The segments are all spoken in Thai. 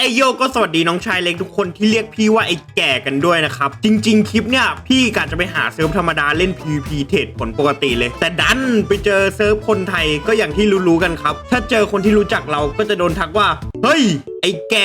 ไอโยก็สวัสดีน้องชายเล็กทุกคนที่เรียกพี่ว่าไอแก่กันด้วยนะครับ จริง ๆ คลิปเนี่ย พี่กะจะไปหาเซิร์ฟธรรมดาเล่น PVP เทรดผลปกติเลย แต่ดันไปเจอเซิร์ฟคนไทยก็อย่างที่รู้ๆกันครับ ถ้าเจอคนที่รู้จักเราก็จะโดนทักว่า เฮ้ย อแก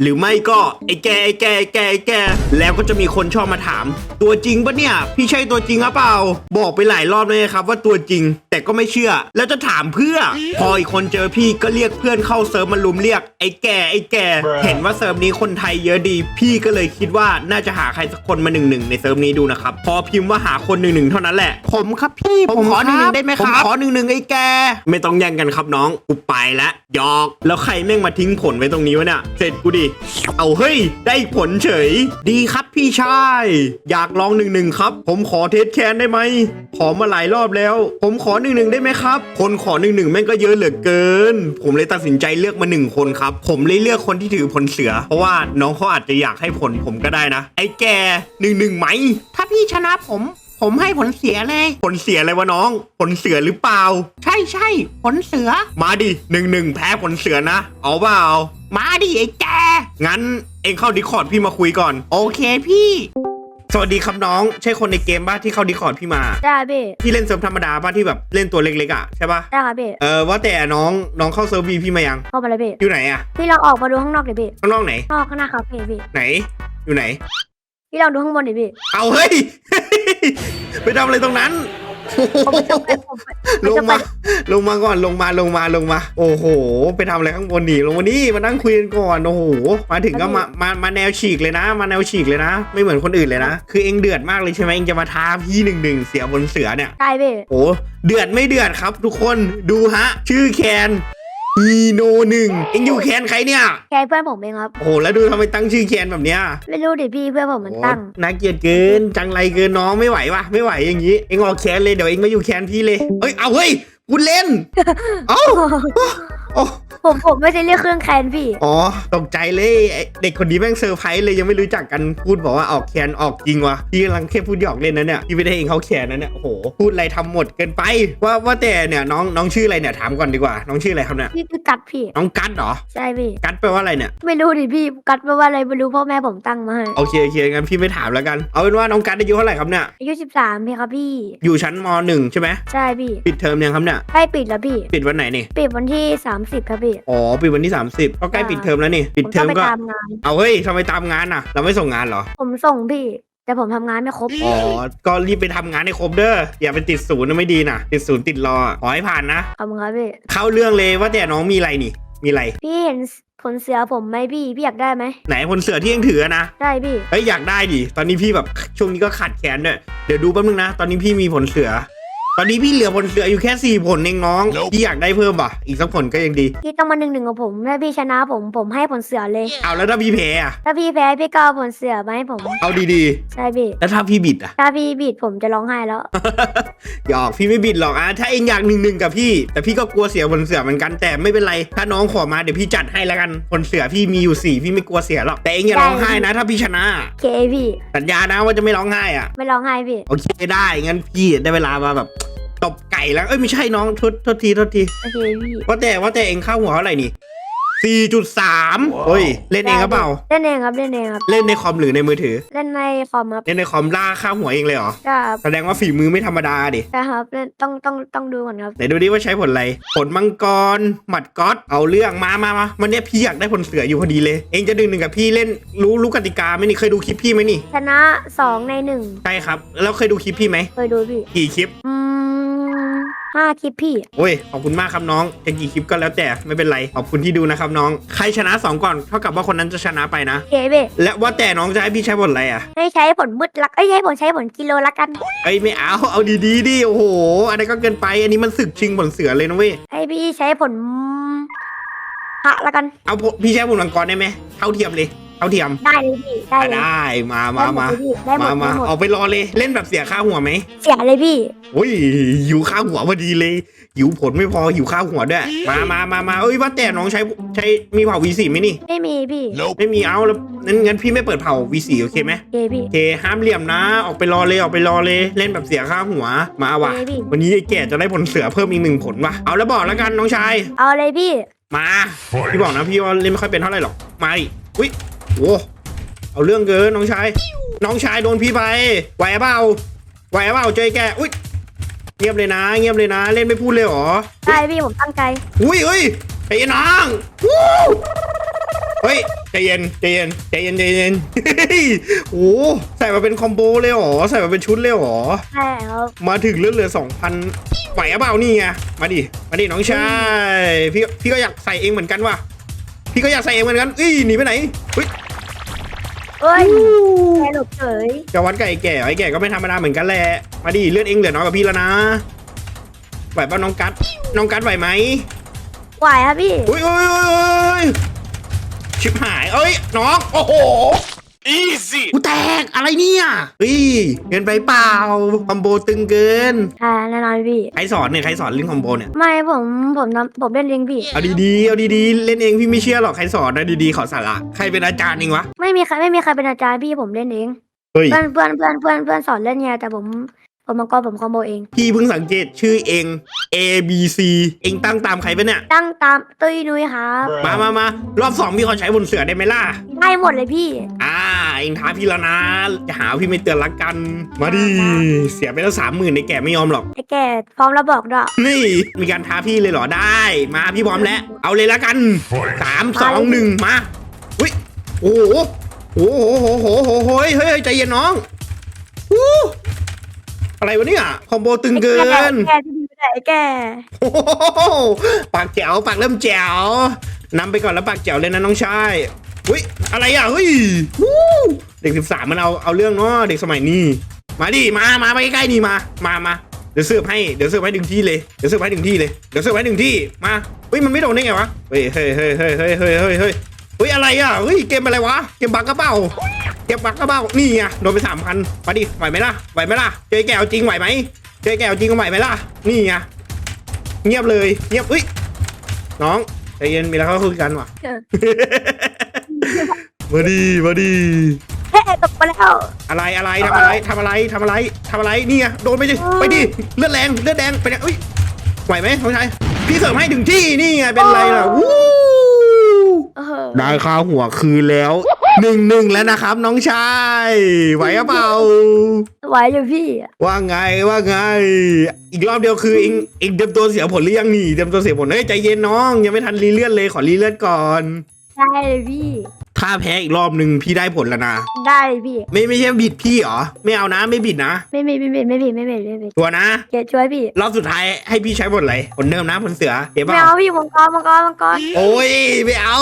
หรือไม่ก็ไอแกไอแกไอแกไอแก แล้วก็จะมีคนชอบมาถาม ตัวจริงปะเนี่ย พี่ใช่ตัวจริงหรือเปล่า บอกไปหลายรอบเลยครับว่าตัวจริง แต่ก็ไม่เชื่อ แล้วจะถามเพื่อ พออีกคนเจอพี่ก็เรียกเพื่อนเข้าเซิร์ฟมาลุมเรียกไอ้แก่ไอ้แก่เห็นว่าเซิร์ฟนี้คนไทยเยอะดี พี่ก็เลยคิดว่าน่าจะหาใครสักคนมาหนึ่งหนึ่งในเซิร์ฟนี้ดูนะครับ พอพิมพ์ว่าหาคนหนึ่งหนึ่งเท่านั้นแหละ ผมครับพี่ผมขอหนึ่งหนึ่งได้ไหมครับผมขอหนึ่งหนึ่งไอ้แก ไม่ต้องแย่งกันครับน้องกูไปแล้วหยอก แล้วใครแม่งมาทิ้งผลไว้ตรงนี้วะเนี่ย เสร็จกูดิ เอาเฮ้ย ได้ผลเฉย ดีครับพี่ชาย อยากลองหนึ่งหนึ่งครับ ผมขอเทสแคนได้ไหม ขอมาหลายรอบแล้ว ผมขอหนึ่งหนึ่งได้ไหมครับ คนขอหนึ่งหนึ่งแม่งก็เยอะเหลือเกิน ผมเลยตัดสินใจเลือกมาหนึ่งคนครับ ผมเลยเลือกคนที่ถือผลเสือ เพราะว่าน้องเขาอาจจะอยากให้ผลผมก็ได้นะ ไอ้แกหนึ่งหนึ่งไหม ถ้าพี่ชนะผม ผมให้ผลเสียเลย ผลเสียอะไรวะน้อง ผลเสือหรือเปล่า ใช่ใช่ผลเสือ มาดิหนึ่งหนึ่งแพ้ผลเสือนะ เอาเปล่า มาดิไอ้แก งั้นเองเข้าดิคอร์ดพี่มาคุยก่อน โอเคพี่ สวัสดีครับน้อง ใช่คนในเกมบ้าที่เข้าดิคอร์ดพี่มา ได้พี่พี่เล่นเซิร์ฟธรรมดาป่ะที่แบบเล่นตัวเล็กๆอะใช่ป่ะได้ครับพี่เออว่าแต่น้องน้องเข้าเซิร์ฟวีพี่มายัง เข้ามาเลยพี่อยู่ไหนอะ พี่ลองออกมาดูข้างนอกดิพี่ข้างนอกไหนนอกข้างหน้าคาเฟ่พี่ไหน อยู่ไหน พี่ลองดูข้างบนดิพี่ เอาเฮ้ย ไปทำอะไรตรงนั้น ผมไม่ต้องไปผมไปลไม่งต้องไปมา ลงมาก่อนลงมาลงมาลงมา โอ้โห ไปทำอะไรข้างบนนี่ลงมานี่มานั่งคุยกันก่อนโอ้โหมาถึงก็มามามาแนวฉีกเลยนะ มาแนวฉีกเลยนะ ไม่เหมือนคนอื่นเลยนะ คือเองเดือดมากเลยใช่ไหมเองจะมาท้าพี่หนึ่งหนึ่งเสียบนเสือเนี่ยได้พี่ โอ้เดือดไม่เดือดครับทุกคนดูฮะ ชื่อแคน อีโนหนึ่งเอ็งอยู่แคนใครเนี่ยแค่เพื่อนผมเองครับ โอ้โหแล้วดูทำไมตั้งชื่อแคนแบบเนี้ยไม่รู้ดิพี่เพื่อนผมมันตั้ง โอ้น่าเกลียดเกิน จังไรเกินน้องไม่ไหววะไม่ไหวอย่างนี้ เอ็งออกแคนเลยเดี๋ยวเอ็งมาอยู่แคนพี่เลย เอ้ย เอาเฮ้ยคุณเล่น เอ้าโอ้ ผมผมไม่ได้เรียกเครื่องแคนพี่ อ๋อตกใจเลยไอ้เด็กคนนี้แม่งเซอร์ไพรส์เลยยังไม่รู้จักกันพูดบอกว่าออกแคนออกจริงวะพี่กำลังแค่พูดหยอกเล่นนะเนี่ยพี่ไม่ได้เองเขาแคนนะเนี่ยโอ้โหพูดอะไรทำหมดเกินไป ว่าว่าแต่เนี่ยน้องน้องชื่ออะไรเนี่ยถามก่อนดีกว่า น้องชื่ออะไรครับเนี่ยพี่คือกัดพี่ น้องกัดเหรอใช่พี่ กัดแปลว่าอะไรเนี่ย ไม่รู้ดิพี่กัดแปลว่าอะไรไม่รู้พ่อแม่ผมตั้งมาให้โอเคโอเคงั้นพี่ไม่ถามแล้วกันเอาเป็นว่าน้องกัดอายุเท่าไหร่ครับเนี่ยอายุสิบสามพี่ครับพี่ อยู่ชั้นมหนึ่งใช่ไหมใช่พี่ปิดเทอมยังครับเนี่ย ใกล้ปิดแล้วพี่ ปิดวันไหนนี่ ปิดวันที่สามสิบครับพี่อ๋อปิดวันที่ 30 ก็ใกล้ปิดเทอมแล้วนี่ปิดผมเทต้อองมไปก็ ตามงาน เอาเฮ้ยทำไมตามงานอะ เราไม่ส่งงานเหรอ ผมส่งพี่ แต่ผมทำงานไม่ครบ อ๋อ ก็รีบไปทำงานให้ครบเด้อ อย่าไปติดศูนย์นะไม่ดีนะติดศูนย์ติดรอขอให้ผ่านนะ ขอบคุณครับพี่ เข้าเรื่องเลยว่าแต่น้องมีอะไรนี่ มีอะไร พี่เห็นผลเสือผมไหมพี่ พี่อยากได้ไหม ไหนคนเสือที่ยังถืออะนะ ได้พี่เฮ้ยอยากได้ดิ ตอนนี้พี่แบบช่วงนี้ก็ขาดแขนด้วย เดี๋ยวดูแป๊บนึงนะ ตอนนี้พี่มีผลเสือ ตอนนี้พี่เหลือผลเสืออยู่แค่สี่ผลเองน้อง พี่อยากได้เพิ่มป่ะ อีกสักผลก็ยังดี พี่ต้องมาหนึ่งหนึ่งกับผมถ้าพี่ชนะผมผมให้ผลเสือเลย เอาแล้วถ้าพี่แพ้อะถ้าพี่แพ้พี่ก็เอาผลเสือมาให้ผมเอาดีใช่พี่ ๆ แล้วถ้าพี่บิดอะ ถ้าพี่บีดผมจะร้องไห้แล้ว หยอกพี่ไม่บิดหรอกอะถ้าเองอยากหนึ่งหนึ่งกับพี่ แต่พี่ก็กลัวเสียผลเสือเหมือนกันแต่ไม่เป็นไร ถ้าน้องขอมาเดี๋ยวพี่จัดให้แล้วกันผลเสือพี่มีอยู่สี่พี่ไม่กลัวเสียหรอกแต่เองอย่าได้ร้องไห้นะ ถ้าพี่ชนะ เคพี่ สัญญานะว่าจะไม่ร้องไห้อะ ไม่ร้องไห้พี่ โอเคได้งั้นพี่ได้เวลามาแบบต บไก่แล้ว เอ้ยไม่ใช่น้องโทษโทษทีโทษที โอเคพี่ว่าแต่ว่าแต่เองเข้าหัวเท่าไหร่นี่สี่จุดสามเฮ้ย เล่นเองหรือเปล่า เล่นเองครับเล่นเองครับ เล่นในคอมหรือในมือถือ เล่นในคอมครับเล่นในคอมล่าค่าหัวเองเลยเหรอ ครับแสดงว่าฝีมือไม่ธรรมดาดินะครับเล่นต้องต้องต้องดูก่อนครับ ไหนดูดิว่าใช้ผลอะไร ผลมังกร หมัดก๊อต เอาเรื่องมามามาวันเนี้ยพี่อยากได้ผลเสืออยู่พอดีเลย เองจะดึงหนึ่งกับพี่เล่นรู้รู้กติกาไหมนี่เคยดูคลิปพี่ไหมนี่ ชนะสองในหนึ่งใช่ครับ แล้วเคยดูคลิปพี่ไหมเคยดูพี่กี่คลิป อืม ห้าคลิปพี่ โอ้ย ขอบคุณมากครับน้องจะกี่คลิปก็แล้วแต่ไม่เป็นไร ขอบคุณที่ดูนะครับน้อง ใครชนะสองก่อน เท่ากับว่าคนนั้นจะชนะไปนะเคพี่และว่าแต่น้องจะให้พี่ใช้ผลอะไรอะให้ใช้ผลมืดลักเอ้ยให้ผลใช้ผลกิโลละกันเอ้ยไม่เอา เอาดีๆดิโอ้โห อันนี้นก็เกินไป อันนี้มันศึกชิงผลเสือเลยนะเว้ย ให้พี่ใช้ผลพระละกัน เอาผลพี่ใช้ผลมังกรได้ไหมเท่าเทียมเลย เท่าเทียมได้เลยพี่ได้อะเลยได้มามามาได้หมมาดมาได้หมดเอาไปรอเลยเล่นแบบเสียค่าหัวไหมเสียเลยพี่โอ้ยหิวข้าวหัวพอดีเลยหิวผลไม่พอหิวข้าวหัวด้วยมามามามาเอ้ยว่าแต่น้องใช้ใช้มีเผา V4 ไหมนี่ ไม่มีพี่ ไม่มีเอาแล้วงั้นงั้นพี่ไม่เปิดเผา V4 โอเคไหมเคพี่โอเคห้ามเหลี่ยมนะ ออกไปรอเลยออกไปรอเลยเล่นแบบเสียค่าหัวมาว่ะโอเคพี่วันนี้ไอ้แก่จะได้ผลเสือเพิ่มอีกหนึ่งผลว่ะเอาแล้วบอกแล้วกันน้องชายเอาเลยพี่ มาพี่บอกนะพี่ว่าเล่นไม่ค่อยเป็นเท่าไหร่หรอกมาดิอุ้ย โอ้เอาเรื่องเกินน้องชาย น้องชายโดนพี่ไปไหวเปล่าไหวเปล่าเจอแกอุ้ยเงียบเลยนะ เงียบเลยนะ เล่นไม่พูดเลยเหรอใช่พี่ผมตั้งใจอุ้ยอุ้ยใจเย็นน้องวู้เฮ้ยใจเย็นใจเย็นใจเย็นใจเย็นเฮ้ยโอ้ใส่มาเป็นคอมโบเลยเหรอใส่มาเป็นชุดเลยเหรอใช่ครับมาถึงเลือดเหลือสองพันไหวหรือเปล่านี่ไงมาดิมาดิน้องชายพี่พี่ก็อยากใส่เองเหมือนกันว่ะพี่ก็อยากใส่เองเหมือนกันอุ้ยหนีไปไหนอุ้ย เอ้ยแกหลบเฉยจะวัดกับไอ้แก่เหรอไอ้แก่ก็ไม่ธรรมดาเหมือนกันแหละ มาดิเลือดเองเหลือน้อยกว่าพี่แล้วนะ ไหวป่ะน้องกัด น้องกัดไหวไหมไหวครับพี่ อุ้ยอุ้ยอุ้ยอุ้ยชิบหาย เอ้ย น้อง โอ้โห Easy! กูแตกอะไรเนี่ยเฮ้ยเกินไปเปล่าคอมโบตึงเกินใช่แน่นอนพี่ ใครสอนเนี่ยใครสอนเล่นคอมโบเนี่ยไม่ผมผมทำผมเล่นเองพี่เอาดีๆเอาดีๆเล่นเองพี่ไม่เชื่อหรอกใครสอนนะดีๆขอสาระใครเป็นอาจารย์เองวะไม่มีใครไม่มีใครเป็นอาจารย์พี่ผมเล่นเองเฮ้ย เพื่อนเพื่อนเพื่อนเพื่อนเพื่อนสอนเล่นไงแต่ผม ผมมังกรผมคอมโบเอง พี่เพิ่งสังเกตชื่อเอง A B C เองตั้งตามใครปะเนี่ย ตั้งตามตุ้ยนุ้ยครับมามามารอบสองพี่ขอใช้บนเสือได้ไหมล่ะ ได้หมดเลยพี่ อ่า เองท้าพี่แล้วนะจะหาพี่ไม่เตือนละกัน มาดิ เสียไปแล้วสามหมื่นในแก่ไม่ยอมหรอก ไอ้แกพร้อมแล้วบอกด้วยนี่ มีการท้าพี่เลยเหรอได้ มาพี่พร้อมแล้ว เอาเลยละกันสามสองหนึ่งมา อุ้ย โอ้โห โอ้โหโหโหโหโหเฮ้ยเฮ้ยใจเย็นน้องอู้ อะไรวะเนี่ยคอมโบตึงเกินไอ้แกที่ดีไม่ได้ไอ้แกโอ้โหปากแจ๋วปากเริ่มแจ๋วนำไปก่อนแล้วปากแจ๋วเลยนะน้องชายอุ้ยอะไรอะเฮ้ยวู้เด็กสิบสามมันเอาเอาเรื่องเนาะเด็กสมัยนี้ มาดิมามาไปใกล้ๆนี่มามามาเดี๋ยวเสิร์ฟให้เดี๋ยวเสิร์ฟให้ถึงที่เลยเดี๋ยวเสิร์ฟให้ถึงที่เลยเดี๋ยวเสิร์ฟให้ถึงที่มาเฮ้ยมันไม่โดนได้ไงวะเฮ้ยเฮ้ยเฮ้ยเฮ้ยเฮ้ยเฮ้ยเฮ้ยเฮ้ยเฮ้ยอะไรอะเฮ้ยเกมอะไรวะเกมบักกระเป๋า เกมบักกระเป๋านี่ไงโดนไปสามพันมาดิไหวไหมล่ะไหวไหมล่ะเจอไอ้แกเอาจริงไหวไหมเจอไอ้แกเอาจริงก็ไหวไหมล่ะนี่ไงเงียบเลย เงียบเอ้ยน้องใจเย็นมีอะไรเขาคุยกันว่ะเออมาดีมาดีเฮ้ยตกไปแล้วอะไรอะไรทำอะไรทำอะไรทำอะไรทำอะไรนี่ไงโดนไปดิไปดิเลือดแรงเลือดแดงไปเนี่ยอุ้ยไหวไหมน้องชายพี่เสริมให้ถึงที่นี่ไงเป็นไรล่ะวู้เออได้ข้าวหัวคืนแล้ว หนึ่งหนึ่งแล้วนะครับ น้องชาย ไหวหรือเปล่า ไหวอยู่พี่ว่าไงว่าไง อีกรอบเดียวคือเองเองเตรียมตัวเสียผลหรือยังนี่เตรียมตัวเสียผลเฮ้ยใจเย็นน้อง ยังไม่ทันรีเลือดเลยขอรีเลือดก่อน ได้เลยพี่ ถ้าแพ้อีกรอบหนึ่งพี่ได้ผลแล้วนะ ได้เลยพี่ไม่ไม่ใช่บิดพี่เหรอ ไม่เอานะไม่บิดนะไม่มีไม่มีไม่มีไม่มีไม่มีตัวนะ เกดช่วยพี่รอบสุดท้ายให้พี่ใช้ผลอะไรผลเดิมนะผลเสือเห็นไม่เปล่าเอาพี่มังกรมังกรมังกรโอ้ยไม่เอา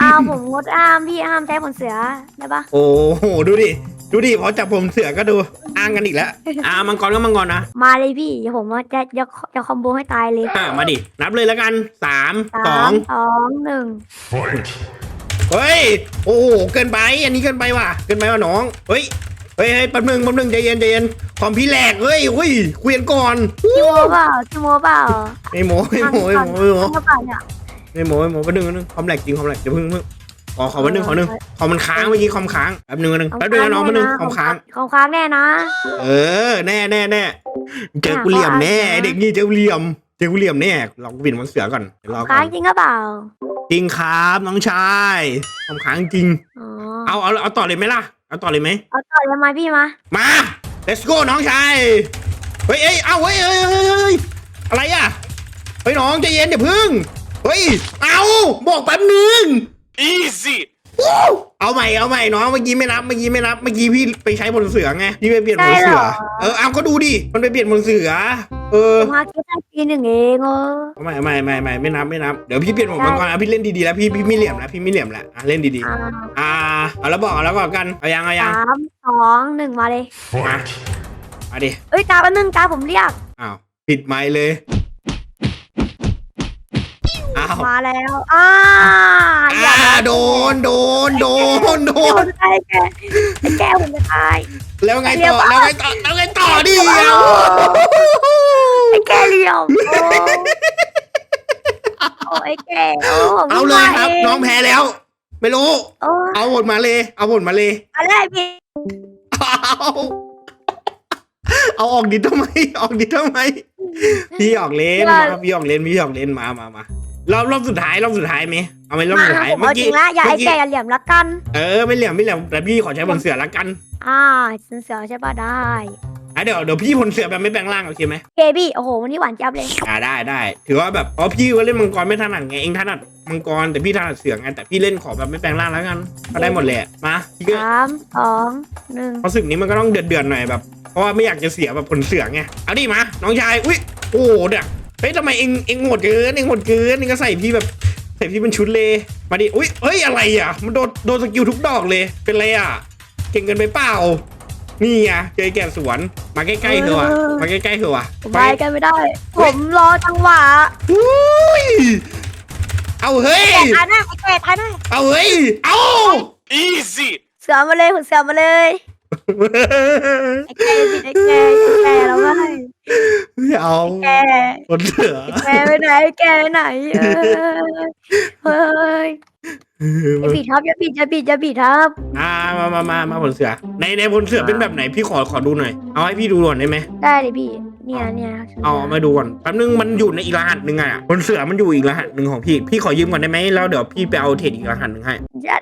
อ้าวผมงดอ้ามพี่อ้ามใช้ผลเสือได้ปะโอ้โหดูดิดูดิพอจับผมเสือก็ดูอ้างกันอีกแล้วอ่ามังกรก็มังกรนะมาเลยพี่เดี๋ยวผมว่าจะจะจะคอมโบให้ตายเลยอ่ามาดินับเลยแล้วกันสามสสาองมสองหนึ่ง Fight! เฮ้ย โอ้โห เกินไป อันนี้เกินไปว่ะ เกินไปว่ะน้อง เฮ้ย เฮ้ยเฮ้ยแป๊บนึงแป๊บนึงใจเย็นใจเย็นคอมพี่แหลกเฮ้ยเฮ้ยคุยกันก่อนคิโมเปล่าคิโมเปล่าไม่โม้ไม่โม้ไม่โม้ไม่โม้ทำเปล่าเนี่ยไม่โม้ไม่โม้แป๊บนึงแป๊บนึงคอมแหลกจริงคอมแหลกเดี๋ยวเพิ่งเพิ่งขอขอแป๊บนึงขอหนึ่งคอมมันค้างเมื่อกี้คอมค้างแป๊บนึงแป๊บนึงแป๊บนึงนะน้องแป๊บนึงคอมค้างคอมค้างแน่นะ เออ แน่แน่แน่เจอกูเหลี่ยมแน่ไอ้เด็กนี่เจอกูเหลี่ยมเจอกูเหลี่ยมแน่ลองบินมันเสือก่อนเดี๋ยวรอก่ค้าองนจริงก็เปล่า จริงครับน้องชายคอมค้างจริง อ๋อเอาเอาเอาต่อเลยไหมล่ะ เอาต่อเลยไหม เอาต่อเลยไหมาพี่มามา let's go น้องชาย เฮ้ยเอ้ยเอาเฮ้ยเฮ้ยเฮ้ยเฮ้ยอะไรอะ เฮ้ยน้องใจเย็นอย่าพึ่ง เฮ้ย เอาบอกแป๊บนึง Easy! เอาใหม่เอาใหม่น้องเมื่อกี้ไม่นับเมื่อกี้ไม่นับเมื่อกี้พี่ไปใช้บนเสือไงพี่ไปเปลี่ยนบนเสือ เออเอาก็ดูดิมันไปเปลี่ยนบนเสือ เออ มาแค่ได้ทีหนึ่งเองเออเอาใหม่เอาใหม่ไม่ไม่ไม่นับไม่นับเดี๋ยวพี่เปลี่ยนหมวกมังกรอะพี่เล่นดีๆแล้วพี่พี่ไม่เหลี่ยมแล้วพี่ไม่เหลี่ยมแล้วอะเล่นดีอ่าๆอ่าเอาแล้วบอกเอาแล้วบอกกันเอายังเอายังสามสองหนึ่งมาเลย Fight! มาดิเอ้ยตาแป๊บนึงตาผมเรียก อ้าวปิดไมค์เลยอ้าวมาแล้วอ่าอย่าอ่าโดนโดนโดนโดโดนนไอ้แกไอ้แกผมจะตาย แล้วไงเรีต่ยอบแล้วไงต่อแล้วไงต่อดิเอาไอ้ แกเรียวโอ้โอ้ไอ้แกโอ้ผมเอาเลยครับไม่ไหวน้องแพ้แล้ว ไม่รู้ โอ้เอาผลมาเลย เอาผลมาเลย อะไรพี่ เอาเอาออกดิทำไม ออกดิทำไม พี่ออกเลนมาพี่ออกเลนพี่ออกเลนมา มา มารอบรอบสุดท้ายรอบสุดท้ายไหมเอาไหมรอบมาสุดท้ายผมเอาจริงละอย่าไอ้แก่อย่าเหลี่ยมละกัน เออไม่เหลี่ยมไม่เหลี่ยมแต่พี่ขอใช้ผลเสือละกัน อ่าเสือใช่ปะได้ อะเดี๋ยวเดี๋ยวพี่ผลเสือแบบไม่แปลงร่างโอเคไหมเคบี้โอ้โหวันนี้หวานจับเลย อ่าได้ได้ถือว่าแบบอ๋อพี่ว่าเล่นมังกรไม่ถนัดไงเองถนัดมังกรแต่พี่ถนัดเสือไงแต่พี่เล่นขอแบบไม่แปลงร่างแล้วกันก็ได้หมดแหละมาพี่ก็สามสองหนึ่งเพราะศึกนี้มันก็ต้องเดือดเดือดๆหน่อยแบบเพราะว่าไม่อยากจะเสียแบบผลเสือไงเอาดิมาน้องชายอุ้ยโอ้โหเดี๋ยวเฮ้ยทำไมเองเองโหดเกินเองโหดเกินเองก็ใส่พี่แบบใส่พี่เป็นชุดเลยมาดิอุ้ยเฮ้ยอะไรอะมันโดนโดนสกิลทุกดอกเลยเป็นไรอะเก่งเกินไปเปล่า นี่ไงเจอแก่สวน มาใกล้ๆเถอะวะมาใกล้ๆเถอะวะผมไปกันไม่ได้ ผมรอจังหวะอุ้ยเอาเฮ้ย แก่ทายหน้าไอ้แก่ทายหน้าเอาเฮ้ย เอา Easy! เสือมาเลยผมเสือมาเลยไอ้แก่สิไอ้แก่ไอ้แก่แล้วไงเอาแก่คนเสือ แกไปไหนแกไปไหนเออเฮ้ย อย่าผิดครับอย่าผิดอย่าผิดอย่าผิดครับ อ่ามามามามาผลเสือ ในในผลเสือเป็นแบบไหนพี่ขอขอดูหน่อย เอาให้พี่ดูก่อนได้ไหมได้เลยพี่ เนี่ยเนี่ยเอามาดูก่อนแป๊บนึงมันอยู่ในอีกรหัสหนึ่งอะผลเสือมันอยู่อีกรหัสหนึ่งของพี่ พี่ขอยืมก่อนได้ไหมแล้วเดี๋ยวพี่ไปเอาเทรดอีกรหัสหนึ่งให้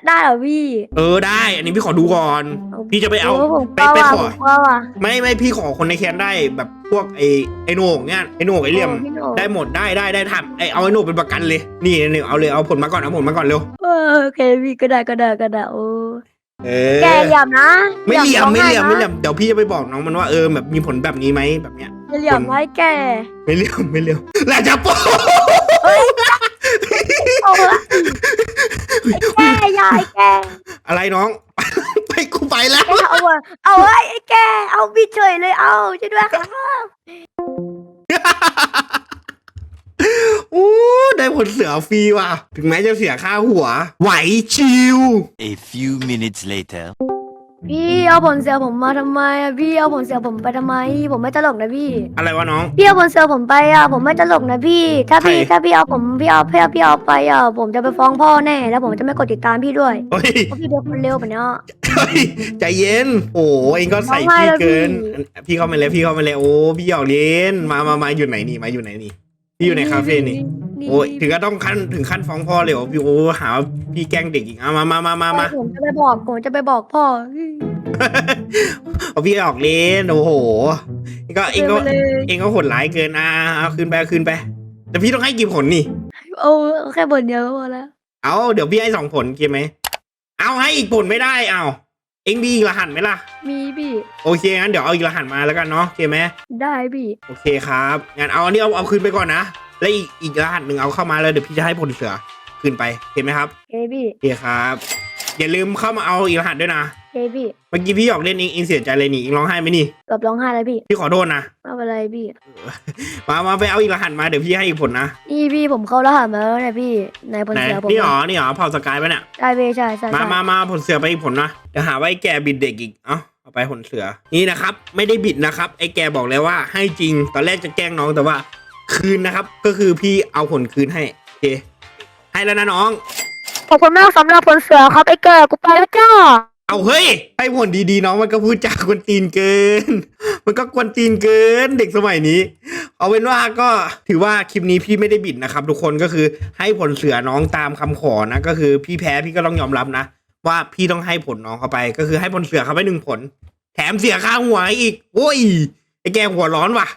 ได้เหรอพี่ เออได้ อันนี้พี่ขอดูก่อน พี่จะไปเอาโผมไปกลัวไปว่ะขผอมกลัวว่ะไม่ไม่พี่ขอคนในแคนได้แบบพวกไอ้ไอ้โหนกเนี่ยไอ้โหนกไอ้เหลี่ยมโอ้พี่โหน่งได้หมดได้ได้ได้ทำไอ้เอาไอ้โหนกเป็นประกันเลยนี่นี่เอาเลยเอาผลมาก่อนเอาผลมาก่อนเร็วเออโอเคพี่ก็ได้ก็ได้ก็ได้โอ้ เออแกเหลี่ยมนะไม่เหลี่ยมไม่เหลี่ยมร้องไม่ไเหลี่ยมเดี๋ยวพี่จะไปบอกน้องมันว่าเออแบบมีผลแบบนี้ไหมแบบเนี้ยอย่าเหลี่ยมไว้แกไม่เหลี่ยมไม่เหลี่ยมแล้วจะโปโอ้ยไอ้แกอยาไอ้แกอะไรน้องไปกูไปแล้วแกเอาอะเอาไว้ไอ้แกเอาพี่เฉยเลยเอาช่วยด้วยครับ อู้ได้ผลเสือฟรีว่ะ ถึงแม้จะเสียค่าหัว ไหวชิว A few minutes later. พี่เอาผลเสือผมมาทำไมอะพี่เอาผลเสือผมไปทำไม ผมไม่ตลกนะพี่ อะไรวะน้อง พี่เอาผลเสือผมไปอะผมไม่ตลกนะพี่ ถ้าพี่ใคร ถ้าพี่เอาผมพี่เอาพี่เอาพี่เอาไปอะผมจะไปฟ้องพ่อแน่แล้วผมจะไม่กดติดตามพี่ด้วยเฮ้ยเพราะพี่เป็นคนเร็วแบบเนี้ย เฮ้ยใจเย็น โอ้เองก็ใส่ร้องไห้พี่แล้วเกินพี่ พี่เข้ามาแล้วพี่เข้ามาแล้วโอ้พี่หยอกเล่นมามามาอยู่ไหนนี่มาอยู่ไหนนี่ พี่อยู่ในคาเฟ่นี่ โอ้ยถึงก็ต้องขั้นถึงขั้นฟ้องพ่อเลยเหรอพี่โอ้หาว่าพี่แกล้งเด็กอีกเอามามามามามาผมจะไปบอกผมจะไปบอกพ่อเอาพี่ออกเล่นโอ้โหเองก็เองก็ดินมาเลยเองก็โหดร้ายเกินอะเอาคืนไปเอาคืนไป แต่พี่ต้องให้กี่ผลนี่โอ้เอาแค่บทเดียวก็พอแล้ว เอาเดี๋ยวพี่ให้สองผลเกี่ยไหมเอาให้อีกผลไม่ได้เอา เองมีอีกรหัสไหมล่ะ มีพี่โอเคงั้นเดี๋ยวเอาอีกรหัสมาแล้วกันเนาะโอเคไหมได้พี่โอเคครับงั้นเอาอันนี้เอาเอาคืนไปก่อนนะ แล้วอีกอีกรหัสหนึ่งเอาเข้ามาแล้วเดี๋ยวพี่จะให้ผลเสือคืนไปโอเคไหมครับเฮ้พี่ โอเคครับ อย่าลืมเข้ามาเอาอีกรหัสด้วยนะ เฮ้พี่เมื่อกี้พี่หยอกเล่นเองเองเสียใจเลยนี่เองร้องไห้ไหมนี่เกือบร้องไห้แล้วพี่พี่ขอโทษนะ ไม่เป็นไรพี่ มามาไปเอาอีกรหัสมาเดี๋ยวพี่ให้อีกผลนะนี่พี่ผมเข้ารหัสมาแล้วเนี่ยพี่ในผลไหนเสือผมนี่หรอนี่หรอเผาสกายปะเนี่ย ได้พี่ใช่ใช่มาใช่มามาผลเสือไปอีกผลนะเดี๋ยวหาว่าไอ้แกบิดเด็กอีก เอ้าเอาไปผลเสือ นี่นะครับ ไม่ได้บิดนะครับ ไอ้แกบอกแล้วว่าให้จริง ตอนแรกจะแกล้งน้องแต่ว่า คืนนะครับ ก็คือพี่เอาผลคืนให้ โอเค ให้แล้วนะน้องข อบคุณมากสำหรับผลเสือครับไอ้แก่กูไปแล้วจ้า เอาเฮ้ยให้ผลดีๆน้องมันก็พูดจากวนตีนเกิน มันก็กวนตีนเกินเด็กสมัยนี้ เอาเป็นว่าก็ถือว่าคลิปนี้พี่ไม่ได้บิดนะครับ ทุกคนก็คือให้ผลเสือน้องตามคำขอนะก็คือพี่แพ้พี่ก็ต้องยอมรับนะว่าพี่ต้องให้ผลน้องเข้าไป ก็คือให้ผลเสือเข้าไปหนึ่งผล แถมเสียค่าหัวอีกโอ้ยไอ้แกหัวร้อนว่ะ